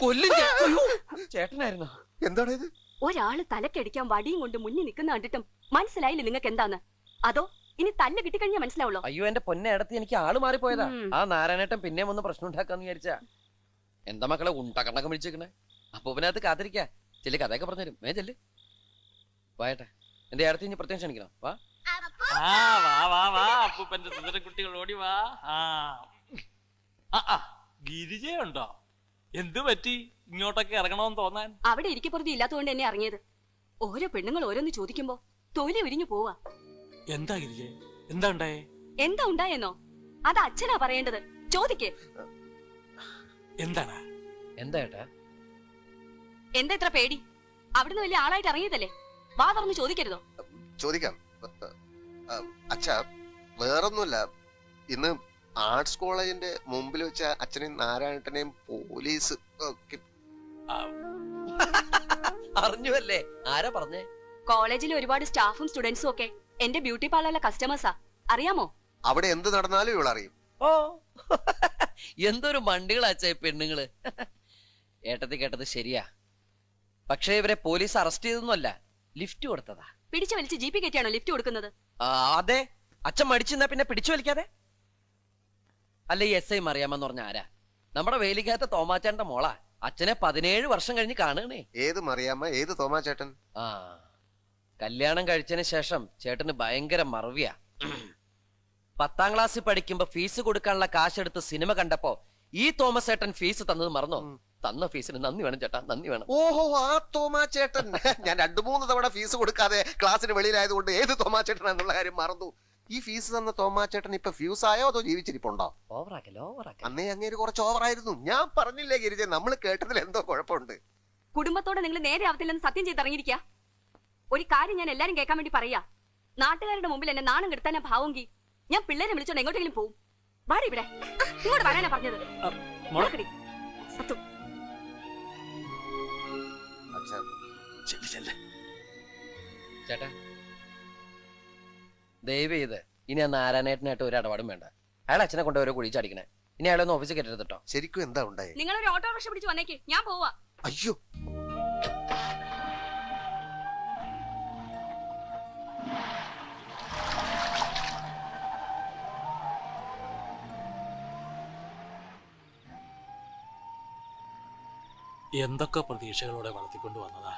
കൊല്ലും ഞാൻ. അയ്യോ, ചേട്ടനായിരുന്നോ? എന്താണ് ഇത്? ഒരാൾ തലക്കടിക്കാൻ വടിയും കൊണ്ട് മുന്നിൽ നിൽക്കുന്ന കണ്ടിട്ടും മനസ്സിലായില്ല നിങ്ങൾക്ക് എന്താന്ന്? അതോ ഇനി തല്ല് കിട്ടിക്കഴിഞ്ഞാൽ മനസ്സിലാവുള്ളൂ? അയ്യോ എന്റെ പൊന്നെ ഇടത്ത് എനിക്ക് ആൾ മാറിപ്പോയതാ. ആ നാരായണേട്ടൻ പിന്നെയും ഒന്ന് പ്രശ്നം ഉണ്ടാക്കാന്ന് വിചാരിച്ച. എന്താ മക്കളെ ഉണ്ടക്കണ്ണൊക്കെ വിളിച്ചേക്കണേ? അപ്പൊ ഇതിനകത്ത് കാത്തിരിക്കാ. ചെല്ലി കഥയൊക്കെ പറഞ്ഞുതരും. ഏ ചെല്ല്. വായട്ടെ. എന്റെ അടുത്ത് ഇനി പ്രത്യേകം ക്ഷണിക്കണം. വാ. ആ വാ വാ വാ. അപ്പൂപ്പന്റെ സുന്ദര കുട്ടികൾ ഓടി വാ. ആ. ആ, ആ. ഗിരിജയുണ്ടോ? എന്തു പറ്റി? ഇങ്ങോട്ടൊക്കെ ഇറങ്ങണമെന്ന് തോന്നാൻ? അവിടെ ഇരിക്കപ്പുറത്തി ഇല്ലാത്തതുകൊണ്ട് എന്നെ ഇറങ്ങിയത്. ഓരോ പെണ്ണുങ്ങൾ ഓരോന്ന് ചോദിക്കുമ്പോ തൊലി ഒരിഞ്ഞു പോവാ. എന്താ ഗിരിജ? എന്താ ഉണ്ടായേ? എന്താ ഉണ്ടായെന്നോ? അത് അച്ഛനാ പറയേണ്ടത്. ചോദിക്കേ. എന്താണ്? എന്താ ഏട്ടാ? എന്താ ഇത്ര പേടി? അവിടുന്ന് വലിയ ആളായിട്ട് ഇറങ്ങിയതല്ലേ? വാ തുറന്ന് ചോദിക്കരുതോ? ചോദിക്കാം. അച്ഛാ വേറൊന്നുമില്ല. ഇന്ന് ആർട്സ് കോളേജിന്റെ മുമ്പിൽ വെച്ച അച്ഛനെയും നാരായണനെയും പോലീസ് അറിഞ്ഞുവല്ലേ? ആരാ പറഞ്ഞേ? കോളേജിൽ ഒരുപാട് സ്റ്റാഫും സ്റ്റുഡൻസും ഒക്കെ എന്റെ ബ്യൂട്ടി പാർലറിലെ കസ്റ്റമേഴ്സാ. അറിയാമോ? അവിടെ എന്ത് നടന്നാലും ഇവളറിയും ഓ. എന്തൊരു മണ്ടികളാച്ച പെണ്ണുങ്ങൾ. ഏട്ടത്തി കേട്ടത് ശരിയാ. പക്ഷേ ഇവരെ പോലീസ് അറസ്റ്റ് ചെയ്തൊന്നുമല്ല ലിഫ്റ്റ് കൊടുത്തതാ. പിടിച്ചു വലിച്ച് ജീപ്പി കെട്ടിയാണോ ലിഫ്റ്റ് കൊടുക്കുന്നത്? അതെ. അച്ഛൻ മടിച്ചെന്നാ പിന്നെ പിടിച്ചു വലിക്കാതെ? അല്ല ഈ എസ് ഐ മറിയാമെന്ന് പറഞ്ഞ ആരാ? നമ്മുടെ വേലിക്കകത്തെ തോമാച്ചേട്ടന്റെ മോളാ. അച്ഛനെ പതിനേഴ് വർഷം കഴിഞ്ഞ് കാണുകണേ ഏത് മറിയാമ്മ? ഏത് തോമാച്ചേട്ടൻ? ആ കല്യാണം കഴിച്ചതിന് ശേഷം ചേട്ടന് ഭയങ്കര മറവിയാ. പത്താം ക്ലാസ്സിൽ പഠിക്കുമ്പോ ഫീസ് കൊടുക്കാനുള്ള കാശെടുത്ത് സിനിമ കണ്ടപ്പോ ഈ തോമസ് ചേട്ടൻ ഫീസ് തന്നത് മറന്നോ? തന്ന ഫീസിന് നന്ദി വേണം ചേട്ടാ നന്ദി വേണം. ഓഹോ ആ തോമാ ചേട്ടൻ ഞാൻ രണ്ടു മൂന്ന് തവണ ഫീസ് കൊടുക്കാതെ ക്ലാസ്സിന് വെളിയിലായതുകൊണ്ട് ഏത് തോമാ ചേട്ടൻ എന്നുള്ള കാര്യം മറന്നു. ഈ ഫീസ് തന്ന തോമാച്ചേട്ടൻ ഇപ്പൊ ഫ്യൂസ് ആയോ അതോ ജീവിച്ചിരിപ്പുണ്ടോ? ഓവറാക്കല്ലേ ഓവറാക്കല്ലേ അന്നേ അങ്ങേര് കുറച്ച് ഓവറായിരുന്നു ഞാൻ പറഞ്ഞില്ലേ ഗിരിജ നമ്മൾ കേട്ടതിൽ എന്തോ കുഴപ്പമുണ്ട്. കുടുംബത്തോടെ നിങ്ങൾ നേരെ ആവത്തില്ലെന്ന് സത്യം ചെയ്ത് ഇറങ്ങിയിരിക്കുക ഒരു കാര്യം ഞാൻ എല്ലാരും കേൾക്കാൻ വേണ്ടി പറയാ. നാട്ടുകാരുടെ മുമ്പിൽ എന്നെ നാണം കെടുത്താനാ ഭാവമെങ്കിൽ ഞാൻ പിള്ളേരെ വിളിച്ചോണ്ട് എങ്ങോട്ടെങ്കിലും പോവും. വാടി ഇവിടെ. ഇങ്ങോട്ട് വരാനാ പറഞ്ഞത്. നോക്കടി. സത്തു. ചേട്ടാ ദയവ് ചെയ്ത് ഇനി ആ നാരായണേട്ടനായിട്ട് ഒരു ഇടപാടും വേണ്ട. അയാൾ അച്ഛനെ കൊണ്ട് ഓരോ കുഴി ചാടിക്കണേ ഇനി അയാളൊന്ന് ഓഫീസിൽ കയറ്റരുത് കേട്ടോ ശരിക്കും എന്താ ഉണ്ടായി? നിങ്ങൾ ഒരു ഓട്ടോറിക്ഷ പിടിച്ച് വന്നേക്ക്. ഞാൻ പോവാ. അയ്യോ. എന്തൊക്കെ പ്രതീക്ഷകളോടെ വളർത്തിക്കൊണ്ട് വന്നതാ?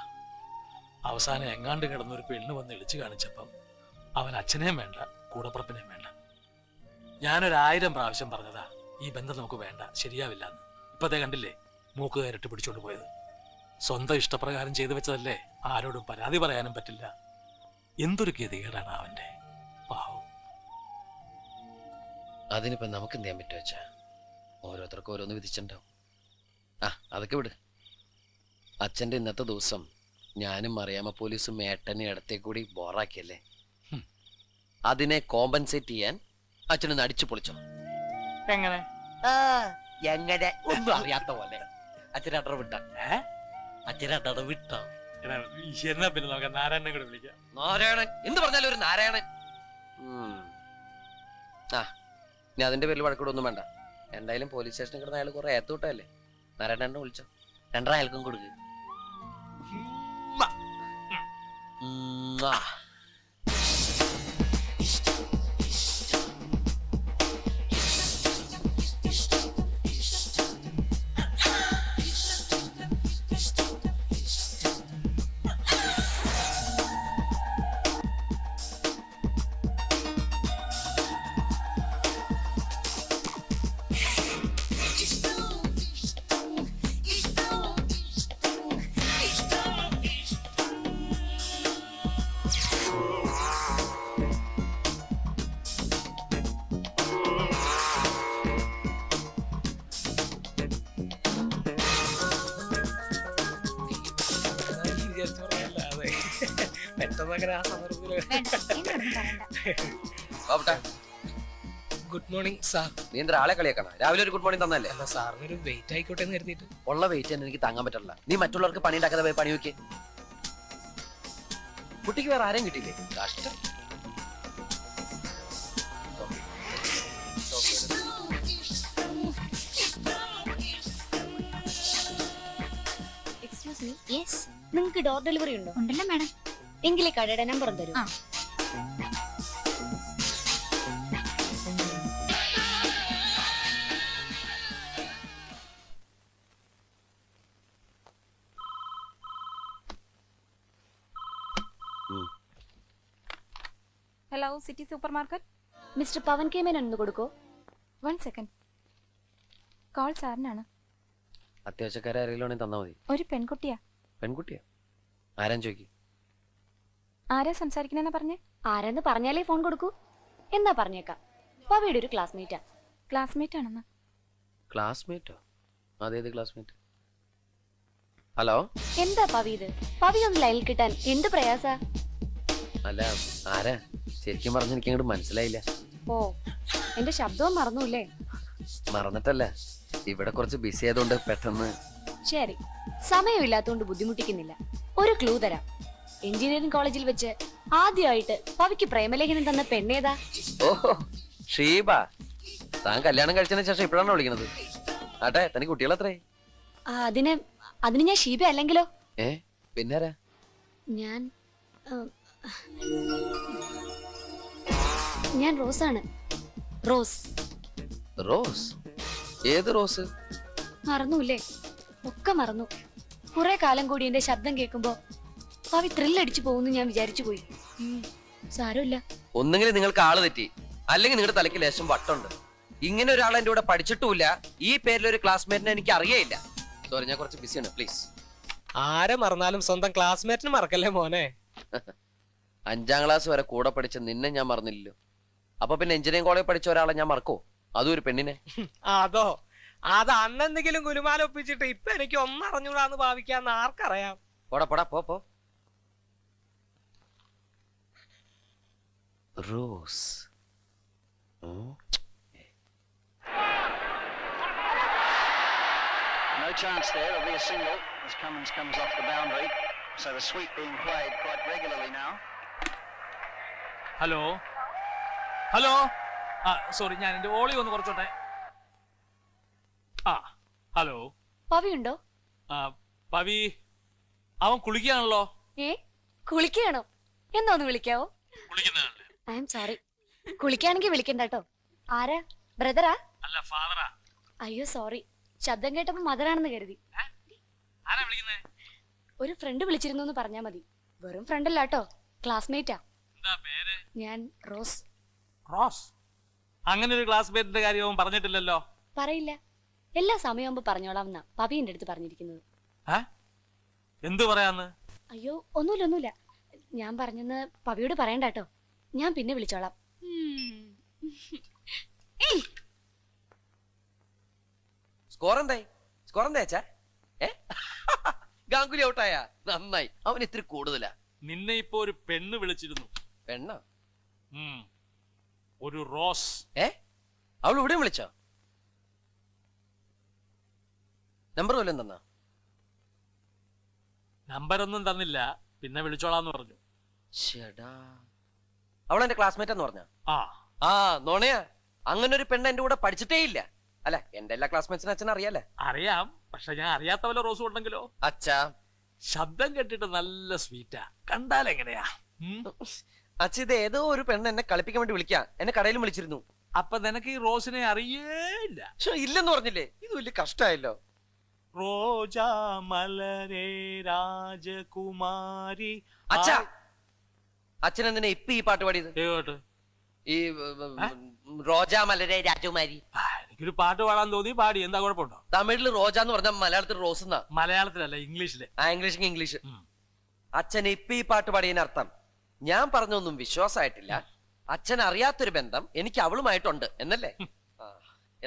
അവസാനം എങ്ങാണ്ട് കിടന്നൊരു പെണ്ണ് വന്ന് ഇളിച്ചു കാണിച്ചപ്പം അവൻ അച്ഛനെയും വേണ്ട കൂടപ്പുറപ്പിനെയും വേണ്ട. ഞാനൊരായിരം പ്രാവശ്യം പറഞ്ഞതാ ഈ ബന്ധം നമുക്ക് വേണ്ട ശരിയാവില്ല എന്ന് ഇപ്പതേ കണ്ടില്ലേ മൂക്ക് കയറിട്ട് പിടിച്ചോണ്ട് പോയത്. സ്വന്തം ഇഷ്ടപ്രകാരം ചെയ്തു വെച്ചതല്ലേ ആരോടും പരാതി പറയാനും പറ്റില്ല. എന്തൊരു ഗതികേടാണ് അവന്റെ. പാവം. അതിനിപ്പോ നമുക്ക് എന്ത് ചെയ്യാൻ പറ്റുമോ വെച്ചാ ഓരോരുത്തർക്കും ഓരോന്ന് വിധിച്ചിട്ടുണ്ടാവും. ആ അതൊക്കെ വിട്. അച്ഛന്റെ ഇന്നത്തെ ദിവസം ഞാനും അറിയാമ പോലീസും മേട്ടനെ ഇടത്തെ കൂടി ബോറാക്കിയല്ലേ. അതിനെ കോമ്പൻസേറ്റ് ചെയ്യാൻ അച്ഛനൊന്ന് അടിച്ചു പൊളിച്ചോ. എങ്ങനെ? എങ്ങനെ? ഒന്നും അറിയാത്ത പോലെ. അച്ഛനടറ വിട്ട. അച്ഛനടർ വിട്ട? എന്നാ പിന്നെ നമുക്ക് നാരായണനെ കൂടെ വിളിക്കാം. നാരായണൻ? എന്ത് പറഞ്ഞാലും ഒരു നാരായണൻ. ആ ഇനി അതിന്റെ പേരിൽ വഴക്കൂടൊന്നും വേണ്ട. എന്തായാലും പോലീസ് സ്റ്റേഷനിൽ കിടന്ന അയാൾ കുറെ ഏത്തുവിട്ടല്ലേ നാരായണനെ വിളിച്ചോ? രണ്ടര അയാൾക്കും കൊടുക്ക്. ഉം, ആ. സന്ദർഭത്തിൽ ഗുഡ് മോർണിംഗ് സാർ നീ എന്താ ആളെ കളിയാക്കണ? രാവിലെ ഒരു ഗുഡ് മോർണിംഗ് തന്നല്ലേ അല്ല സാറിനൊരു വെയിറ്റ് ആയിക്കോട്ടെ എന്ന് കരുതിയിട്ട്. ഉള്ള വെയിറ്റ് തന്നെ എനിക്ക് താങ്ങാൻ പറ്റില്ല നീ മറ്റുള്ളവർക്ക് പണി ഉണ്ടാക്കാതെ പോയി പണി വെക്കേ. കുട്ടിക്ക് വേറെ ആരെയും കിട്ടിയില്ലേ? കഷ്ടം. എക്സ്ക്യൂസ് മീ യെസ് നിങ്ങൾക്ക് ഡോർ ഡെലിവറി ഉണ്ടോ? ഉണ്ടല്ലോ മാഡം എങ്കിലേ കടയുടെ നമ്പർ തരും hello city super market mister Pavan K Menon ഒന്ന് കൊടുക്കോ. വൺ സെക്കൻഡ് കോൾ സാറിനാണ്. അത്യാവശ്യക്കാരെ ആരെങ്കിലും ആണെങ്കിൽ തന്നാ മതി. ഒരു പെൺകുട്ടിയാ. പെൺകുട്ടിയാ? ആരാൻ ചോദിക്കും? ആരാ സംസാരിക്കണെന്നാ പറഞ്ഞേ? ആരെന്ന് പറഞ്ഞാലേ ഫോൺ കൊടുക്കൂ. എന്നാ പറഞ്ഞേക്കാം? പവിയുടെ ഒരു ക്ലാസ്മേറ്റാ ക്ലാസ്മേറ്റ് ആണെന്ന്. ക്ലാസ്മേറ്റോ അതേത് ക്ലാസ്മേറ്റ് ഹലോ എന്താ പവി ഇത്? പവി ഒന്ന് ലൈനിൽ കിട്ടാൻ എന്ത് പ്രയാസാ? അല്ല ആരാ? ശരിക്കും പറഞ്ഞ എനിക്ക് അങ്ങോട്ട് മനസ്സിലായില്ല. ഓ എന്റെ ശബ്ദവും മറന്നൂല്ലേ? മറന്നിട്ടല്ല. ഇവിടെ കുറച്ച് ബിസി ആയതുകൊണ്ട് പെട്ടെന്ന് ശരി. സമയമില്ലാത്തതുകൊണ്ട് ബുദ്ധിമുട്ടിക്കുന്നില്ല. ഒരു ക്ലൂ തരാം. എഞ്ചിനീയറിംഗ് കോളേജിൽ വെച്ച് ആദ്യമായിട്ട് പവിക്ക് പ്രേമലേഖനം തന്ന പെണ്ണേതാ ഓഹോ ഷീബ. താൻ കല്യാണം കഴിച്ചതിന് ശേഷം ഇപ്പോഴാണ് വിളിക്കുന്നത്? ആട്ടെ തനിക്ക് കുട്ടികളത്രേ. ആ, അതിന് അതിന് ഞാൻ ഷീബ അല്ലെങ്കിലോ? ഏ പിന്നാരാ? ഞാൻ ആ, ഞാൻ റോസാണ്. റോസ്. റോസ്? ഏത് റോസ്? മറന്നൂല്ലേ? ഒക്കെ മറന്നു. കുറെ കാലം കൂടി എന്റെ ശബ്ദം കേൾക്കുമ്പോ പവി ത്രില്ലടിച്ചു പോകുന്നു ഞാൻ വിചാരിച്ചു പോയി. സാരമില്ല. ഒന്നെങ്കിലും നിങ്ങൾക്ക് ആൾ തെറ്റി അല്ലെങ്കിൽ നിങ്ങളുടെ തലയ്ക്ക് ലേശം വട്ടുണ്ട്. ഇങ്ങനെ ഒരാൾ എന്റെ കൂടെ പഠിച്ചിട്ടുമില്ല ഈ പേരിൽ ഒരു ക്ലാസ്മേറ്റിനെ എനിക്ക് അറിയേയില്ല. സോറി ഞാൻ കുറച്ച് ബിസിയാണ് പ്ലീസ് ആരെ മറന്നാലും സ്വന്തം ക്ലാസ്മേറ്റിന് മറക്കല്ലേ മോനെ? അഞ്ചാം ക്ലാസ് വരെ കൂടെ പഠിച്ച നിന്നെ ഞാൻ മറന്നില്ലല്ലോ. അപ്പൊ പിന്നെ എഞ്ചിനീയറിംഗ് കോളേജ് പഠിച്ച ഒരാളെ ഞാൻ മറക്കോ അതും ഒരു പെണ്ണിനെ. അതോ? അത് അന്നെന്തെങ്കിലും ഗുലുമാല ഒപ്പിച്ചിട്ട് ഇപ്പൊ എനിക്ക് ഒന്നറിഞ്ഞൂടാന്ന് ഭാവിക്കാന്ന് ആർക്കറിയാം? പോടാ പോടാ പോ പോ. റോസ് ഉം. No chance there. It'll be a single as Cummins comes off the boundary. So the sweep being played quite regularly now. Hello hello ആ സോറി ഞാൻ എന്റെ ഓളി ഒന്ന് കുറച്ചോട്ടെ ആ ഹലോ പവി ഉണ്ടോ ആ പവി അവൻ കുളിക്കുകയാണല്ലോ ഏ കുളിക്കുകയാണോ എന്നാ ഒന്ന് വിളിക്കാവോ കുളിക്കുന്നതല്ലേ ഐ എം സോറി. കുളിക്കാണെങ്കിൽ വിളിക്കണ്ട കേട്ടോ. ആരാ? ബ്രദറാ? അല്ല ഫാദറാ. അയ്യോ സോറി. ശബ്ദം കേട്ടപ്പോ മദറാണെന്ന് കരുതി. ആരാ വിളിക്കുന്നത് ഒരു ഫ്രണ്ട് വിളിച്ചിരുന്നു എന്ന് പറഞ്ഞാ മതി. വെറും ഫ്രണ്ട് അല്ല കേട്ടോ. ക്ലാസ്മേറ്റാ. എന്താ പേര്? ഞാൻ റോസ്. റോസ്? അങ്ങനെ ഒരു ക്ലാസ്മേറ്റിന്റെ കാര്യവും പറഞ്ഞിട്ടില്ലല്ലോ. പറയില്ല. എല്ലാ സമയമാകുമ്പോ പറഞ്ഞോളാം എന്നാ പവി എന്റെ അടുത്ത് പറഞ്ഞിരിക്കുന്നത്. എന്ത് പറയാന്ന്? അയ്യോ ഒന്നുമില്ല ഒന്നുമില്ല. ഞാൻ പറഞ്ഞെന്ന് പവിയോട് പറയണ്ട കേട്ടോ. ഞാൻ പിന്നെ വിളിച്ചോളാം. സ്കോർ എന്തായി? സ്കോർ എന്താ ഗാംഗുലി ഔട്ടായ നന്നായി. അവൻ ഇത്തിരി കൂടുതലാ. നിന്നെ ഇപ്പൊ ഒരു പെണ്ണ് വിളിച്ചിരുന്നു. പെണ്ണ? ഒരു റോസ്. ഏ? അവൾ ഇവിടെ വിളിച്ചോ? നമ്പർ വല്ലതും തന്നാ? നമ്പരൊന്നും തന്നില്ല. പിന്നെ വിളിച്ചോളാന്ന് പറഞ്ഞു. ചേടാ അവൾ എന്റെ ക്ലാസ്മേറ്റ് എന്ന് പറഞ്ഞ. ആ. ആ നോണയാ അങ്ങനെ ഒരു പെണ്ണ് എന്റെ കൂടെ പഠിച്ചിട്ടേ ഇല്ല അല്ല എന്റെ എല്ലാ ക്ലാസ്മേറ്റ്സിനും അച്ഛൻ അറിയാലേ അറിയാം പക്ഷെ ഞാൻ അറിയാത്ത റോസ് റോസും ഉണ്ടെങ്കിലോ? അച്ഛാ. ശബ്ദം കേട്ടിട്ട് നല്ല സ്വീറ്റാ. കണ്ടാൽ എങ്ങനെയാ അച്ഛ ഇത് ഏതോ ഒരു പെണ്ണ് എന്നെ കളിപ്പിക്കാൻ വേണ്ടി വിളിക്കാ. എന്നെ കടയിലും വിളിച്ചിരുന്നു. അപ്പൊ നിനക്ക് ഈ റോസിനെ അറിയേയില്ല? ഇല്ലെന്ന് പറഞ്ഞില്ലേ? ഇത് വലിയ കഷ്ടായല്ലോ. റോജാ മലരേ രാജകുമാരി. അച്ഛാ അച്ഛൻ എന്തിനാ ഇപ്പൊ ഈ പാട്ട് പാടിയത്? ഈ റോജാ മലരെ രാജകുമാരി എനിക്കൊരു പാട്ട് പാടാൻ തോന്നി പാടി. എന്താ കുഴപ്പമുണ്ടോ? തമിഴിൽ റോജ എന്ന് പറഞ്ഞാൽ മലയാളത്തിൽ റോസ് എന്നാ. മലയാളത്തിലല്ല ഇംഗ്ലീഷിൽ. ആ ഇംഗ്ലീഷ് ഇംഗ്ലീഷ്. അച്ഛൻ ഇപ്പൊ ഈ പാട്ട് പാടിയതിന് അർത്ഥം ഞാൻ പറഞ്ഞൊന്നും വിശ്വാസമായിട്ടില്ല. അച്ഛൻ അറിയാത്തൊരു ബന്ധം എനിക്ക് അവളുമായിട്ടുണ്ട് എന്നല്ലേ?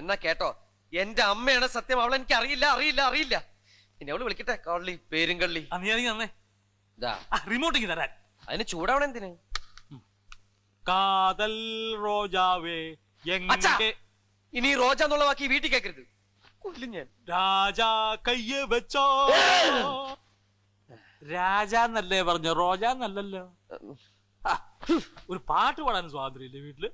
എന്നാ കേട്ടോ. എന്റെ അമ്മയാണ് സത്യം അവൾ എനിക്ക് അറിയില്ല അറിയില്ല അറിയില്ല. പിന്നെ അവൾ വിളിക്കട്ടെ കള്ളി പേരും കള്ളി. റിമോട്ടിങ് തരാൻ. അതിന് ചൂടാവണം എന്തിന്? കാതൽ റോജാവേ! ഇനി റോജ എന്നുള്ള വാക്ക് ഈ വീട്ടിൽ കേക്കരുത്. കൊല്ലും ഞാൻ. രാജാ കയ്യ വെച്ചോ. രാജാന്നല്ലേ പറഞ്ഞു? റോജന്നല്ലല്ലോ. ഒരു പാട്ട് പാടാൻ സ്വാതന്ത്ര്യം ഇല്ലേ വീട്ടിൽ?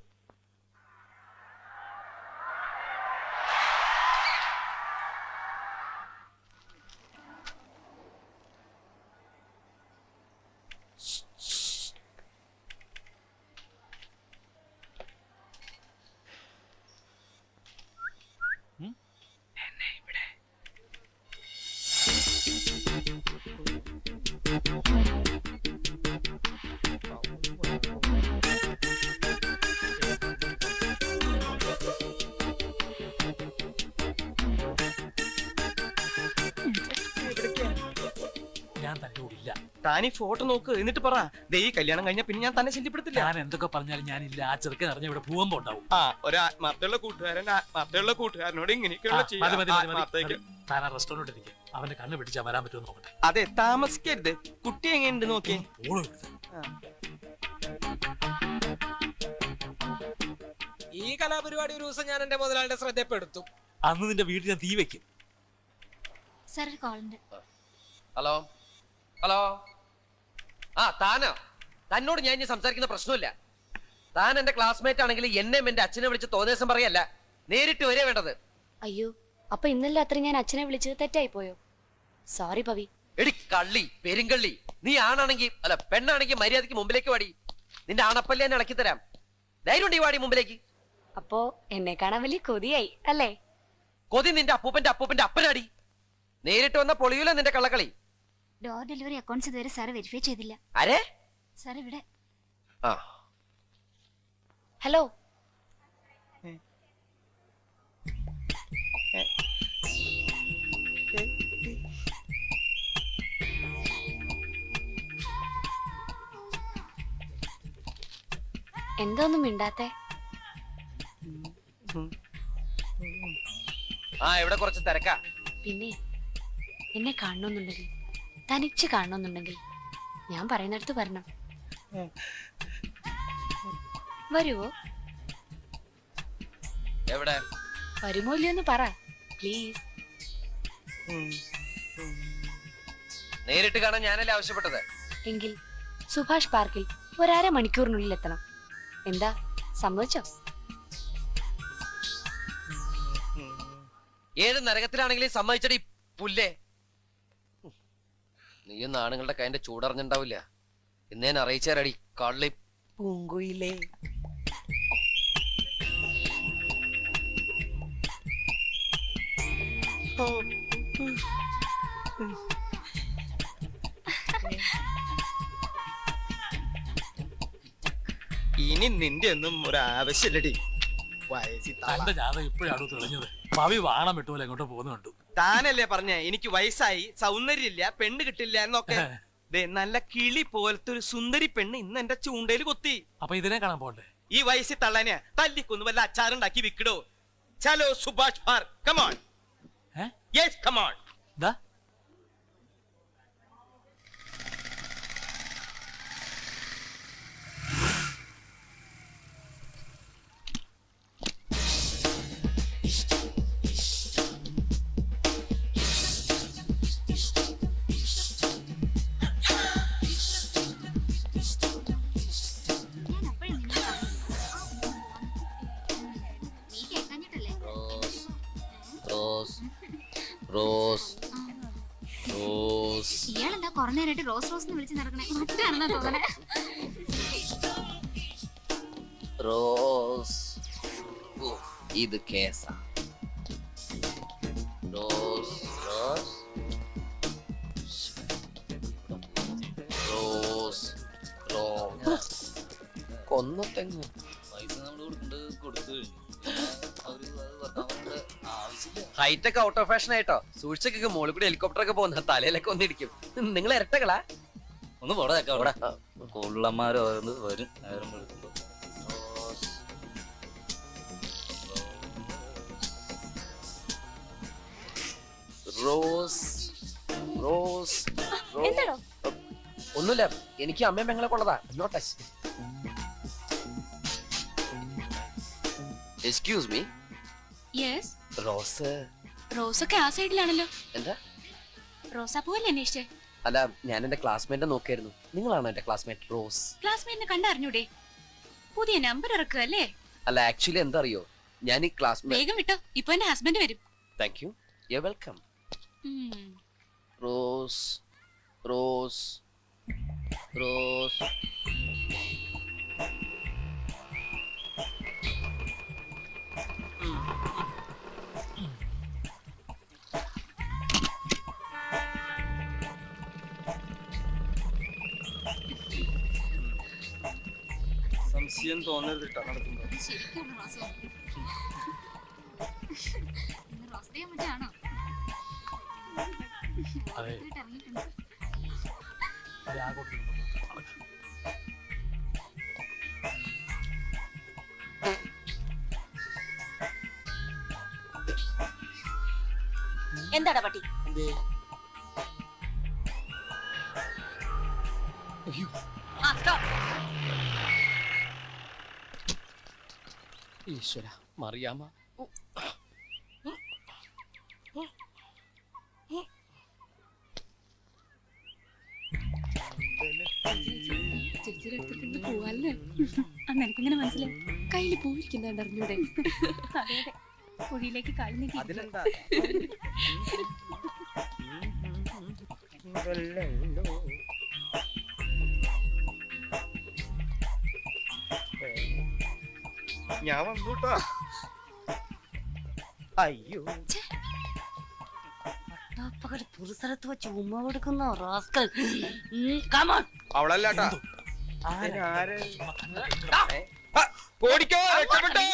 ഇല്ല ഈ ഫോട്ടോ നോക്ക് എന്നിട്ട് പറ. ദേ ഈ കല്യാണം കഴിഞ്ഞ പിന്നെ ഞാൻ തന്നെ ശല്യപ്പെടുത്തില്ല. ഞാൻ എന്തൊക്കെ പറഞ്ഞാലും ഞാൻ ഞാനില്ല ആ ചെറുക്കൻ അറിഞ്ഞ ഇവിടെ ഭൂകമ്പം ഉണ്ടാവും. ആ ഒരു ആത്മഹത്യയുള്ള കൂട്ടുകാരൻ ആത്മാർത്ഥമുള്ള കൂട്ടുകാരനോട് ഇങ്ങനെയൊക്കെയുള്ള ആ, മതി, മതി, മതി, മതി. ആത്മാർത്ഥയ്ക്ക് താൻ ആ റെസ്റ്റോറന്റ് ഇരിക്കും അവന്റെ കണ്ണ് പിടിച്ചാൽ വരാൻ പറ്റുമോ നോക്കട്ടെ. അതെ താമസിക്കരുത്. കുട്ടി എങ്ങനെയുണ്ട് നോക്കിയേ. ഈ കലാപരിപാടി ഒരു ദിവസം ഞാൻ എന്റെ മുതലാളിയുടെ ശ്രദ്ധപ്പെടുത്തും. അന്ന് നിന്റെ വീട്ടിൽ ഞാൻ തീ വെക്കും. ഹലോ? ഹലോ? ആ താനോ? തന്നോട് ഞാൻ ഇനി സംസാരിക്കുന്ന പ്രശ്നമില്ല. താൻ എന്റെ ക്ലാസ്മേറ്റ് ആണെങ്കിൽ എന്നെയും എന്റെ അച്ഛനെ വിളിച്ച് തോന്നിയസം പറയല്ല. നേരിട്ട് വരെ വേണ്ടത്. അയ്യോ അപ്പൊ ഇന്നലെ അത്ര ഞാൻ അച്ഛനെ വിളിച്ചത് തെറ്റായി പോയോ? സോറി പവി. എടി കള്ളി പെരുങ്കള്ളി. നീ ആണാണെങ്കിൽ അല്ല പെണ്ണാണെങ്കിൽ മര്യാദയ്ക്ക് മുമ്പിലേക്ക് വാടി. നിന്റെ ആണപ്പല്ലേ എന്നെ ഇളക്കി തരാം. ധൈര്യം ഉണ്ട് ഈ വാടി മുമ്പിലേക്ക്. അപ്പോ എന്നെ കാണാൻ വലിയ കൊതിയായി അല്ലേ? കൊതി നിന്റെ അപ്പൂപ്പന്റെ അപ്പൂപ്പന്റെ അപ്പനാടി. നേരിട്ട് വന്ന പൊളിയൂല നിന്റെ കള്ളക്കളി. ഡോർ ഡെലിവറി അക്കൗണ്ട്സ് ഇതുവരെ സാർ വെരിഫൈ ചെയ്തില്ല. അരെ സാർ ഇവിടെ. ആ. ഹലോ എന്താ ഒന്നും മിണ്ടാത്തെ? ആ ഇവിടെ കുറച്ച് തിരക്കാ. പിന്നെ എന്നെ കാണണമെന്നുണ്ടെങ്കിൽ തനിച്ച് കാണണമെന്നുണ്ടെങ്കിൽ ഞാൻ പറയുന്നിടത്ത് വരണം. വരുവോ? എവിടെ? വരുമോ ഇല്ലയോന്ന് പറ പ്ലീസ് നേരിട്ട് കാണാൻ ഞാനല്ലേ ആവശ്യപ്പെട്ടത്? എങ്കിൽ സുഭാഷ് പാർക്കിൽ ഒരര മണിക്കൂറിനുള്ളിൽ എത്തണം. എന്താ? സമ്മതിച്ചോ? ഏത് നരകത്തിലാണെങ്കിലും സമ്മതിച്ചടി പുല്ലേ? നീയും നാണുങ്ങളുടെ കൈന്റെ ചൂടറിഞ്ഞിണ്ടാവില്ല. ഇന്ന് ഞാൻ അറിയിച്ചാരടി കള്ളി. പൂങ്കുയിലേ. ഇനി നിന്റെ ഒന്നും ഒരു ആവശ്യമില്ലടി. വയസ്സി തന്റെ ജാതകം ഇപ്പോഴാണ് തെളിഞ്ഞത്? പവി വാണം വിട്ടുപോലെ എങ്ങോട്ടോ പോകുന്നുണ്ട് താനല്ലേ പറഞ്ഞ എനിക്ക് വയസ്സായി സൗന്ദര്യമില്ല പെണ്ണ് കിട്ടില്ല എന്നൊക്കെ. ദേ നല്ല കിളി പോലത്തെ ഒരു സുന്ദരി പെണ്ണ് ഇന്ന് എന്റെ ചൂണ്ടയിൽ കൊത്തി. അപ്പൊ ഇതിനെ കാണാൻ പോണ്ടേ? ഈ വയസ്സിൽ തള്ളനെ തല്ലിക്കൊന്നു വല്ല അച്ചാറുണ്ടാക്കി വിക്കിടോ ചലോ Subhash come on? Yes come on ദാ. റോസ്. റോസ്. ഇയാളെന്താ കുറേ നേരമായിട്ട് റോസ് റോസ് എന്ന് വിളിച്ച് നടക്കണേ? മറ്റാണെന്നാ തോന്നണേ. റോസ്. ഇത് കേസ. Rose Rose. റോസ്. റോസ്. കൊന്നത്തെങ്ങ്. ഒക്കെ ഔട്ട് ഓഫ് ഫാഷൻ ആയിട്ടോ. സൂക്ഷിച്ചൊക്കെ മോളിൽ കൂടി ഹെലികോപ്റ്റർ ഒക്കെ പോകുന്ന തലയിലൊക്കെ ഒന്നിരിക്കും നിങ്ങൾ ഇരട്ടകളാ? ഒന്ന് പോടാ ഓരോന്ന് വരും. നേരം റോസ്. റോസ്. ഒന്നുമില്ല. എനിക്ക് അമ്മയും പെങ്ങളെ കൊള്ളതാ no touch excuse me yes Rose. റോസൊക്കെ ആ സൈഡിലാണല്ലോ. എന്താ? റോസാപ്പൂവല്ലേ അന്വേഷിച്ചേ അല്ല ഞാൻ എന്റെ ക്ലാസ്മേറ്റിനെ നോക്കിയായിരുന്നു. നിങ്ങളാണോ എന്റെ ക്ലാസ്മേറ്റ് റോസ്? ക്ലാസ്മേറ്റിനെ കണ്ടറിഞ്ഞൂടെ? പുതിയ നമ്പർ ഇറക്കുക അല്ലേ? അല്ല ആക്ച്വലി എന്താ അറിയോ ഞാൻ ഈ ക്ലാസ്മേറ്റ് വേഗം വിട്ടോ ഇപ്പൊ എന്റെ ഹസ്ബൻഡ് വരും. Thank you you welcome. Rose Rose Rose. സംശയം തോന്നരുത് കേട്ടോ നടക്കുമ്പോ. അതെ. അതെ ആ കൂട്ടത്തിൽ എന്താടാ പട്ടി? ഈശ്വര മറിയാമ ചേച്ചിയുടെ അടുത്തേക്ക് പോവാല്ലേ അന്ന് എനിക്കിങ്ങനെ മനസ്സിലായി കയ്യിൽ പോയിരിക്കുന്നുണ്ട് അറിഞ്ഞൂടെ അതെ അതെ കുഴിയിലേക്ക് കാൽ നീക്കി ഞാൻ വന്നൂട്ടാ അയ്യോ പുതുസ്ഥലത്ത് വെച്ച് ഉമ്മ കൊടുക്കുന്ന റാസ്കൽ കമോൺ അവളല്ലാട്ടാ ആരാ ഓടിക്കോ രക്ഷപ്പെട്ടോ